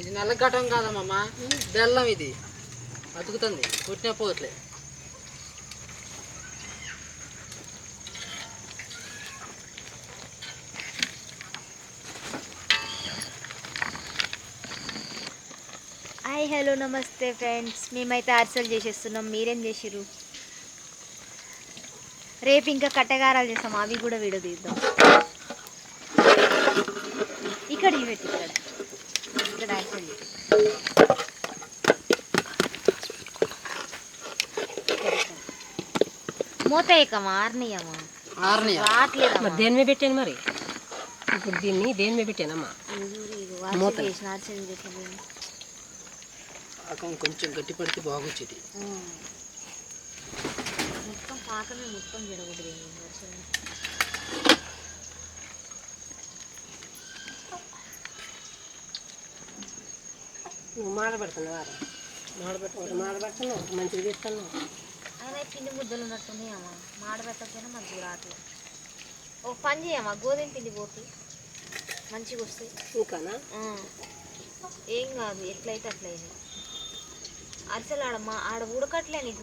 ఇది నల్ల ఘటం కాదమ్మా బెల్లం ఇది. అతుకుతుంది పుట్టిన పోట్లే హాయ్ హలో నమస్తే ఫ్రెండ్స్. మేమైతే అరిసెలు చేసేస్తున్నాం. మీరేం చేసిరు రేపు ఇంకా కట్టగారాలు చేస్తాం. అవి కూడా వీడియో తీద్దాం ఇక్కడ ఇవి పెట్టి ఇక్కడ ఇక్కడ ఇక్కడ. మూత వేయకమా ఆర్నియమా ఆరనియ రావట్లేదమ్మా దేని మీద పెట్టాను మరి? ఇప్పుడు దీన్ని దేని మీద పెట్టానమ్మా? పాకం కొంచెం గట్టి పడితే బాగొచ్చేది. మొత్తం పాకమే మొత్తం జరగదు నువ్వు మాడబెడుతున్నావా మాడబెట్టు మాడబెడుతున్నావు మంచిగా తీస్తున్నావు అయినా ఈ పిండి ముద్దలు ఉన్నట్టున్నాయి అమ్మ. మాడబెట్టకపోయినా మంచిగా రావట్లేదు ఒక పని చేయమ్మా గోధుమ పిండి పోతే. మంచిగా వస్తాయి. ఇంకానా. ఏం కాదు ఎట్లయితే అట్లయితే అరిసెలు ఆడ మా ఆడ ఉడకట్లే నీకు.